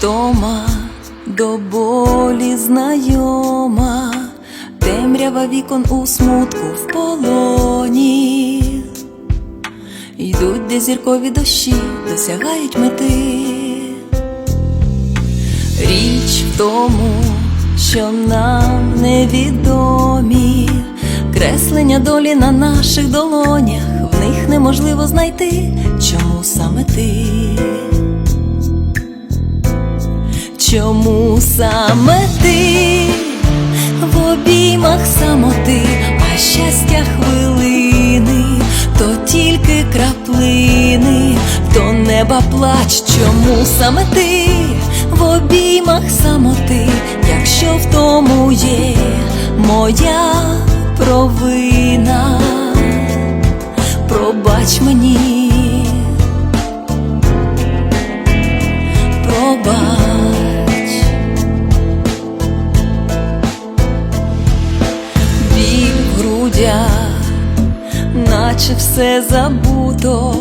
втома до болі знайома, темрява вікон у смутку в полоні. Йдуть, де зіркові дощі досягають мети. Річ в тому, що нам невідомі креслення долі на наших долонях, в них неможливо знайти, чому саме ти. Чому саме ти в обіймах самоти, а щастя хвилини, то тільки краплини, то неба плач, чому саме ти в обіймах самоти, якщо в тому є моя провина, пробач мені. Грудях, наче все забуто,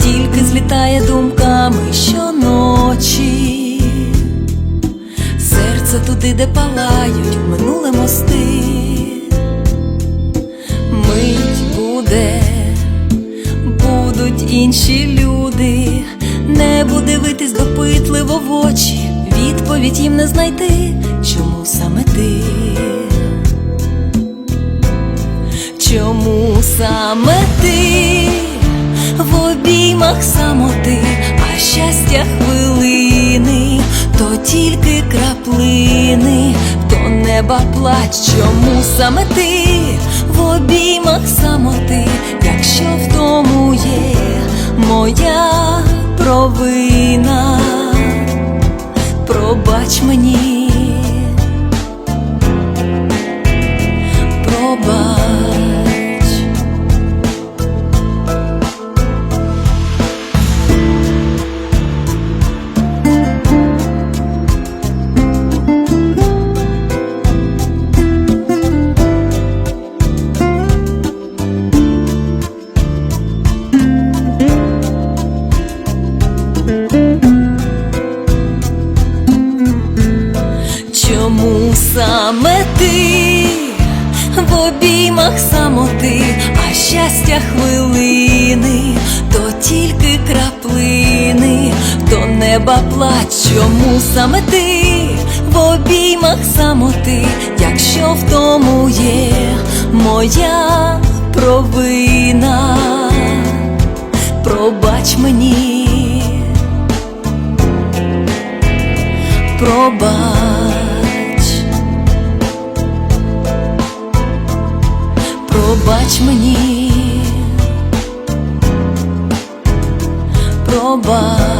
тільки злітає думками щоночі, серце туди, де палають минуле мости, мить буде, будуть інші люди, небо дивитись допитливо в очі, відповідь їм не знайти, чому саме ти. Чому саме ти в обіймах самоти, а щастя хвилини, то тільки краплини, то неба плач, чому саме ти в обіймах самоти, якщо в тому є моя провина, пробач мені. Чому саме ти? В обіймах самоти, а щастя хвилини, то тільки краплини, то неба плач, чому саме ти? В обіймах самоти, якщо в тому є моя провина, пробач мені. Пробач, пробач мені, пробач.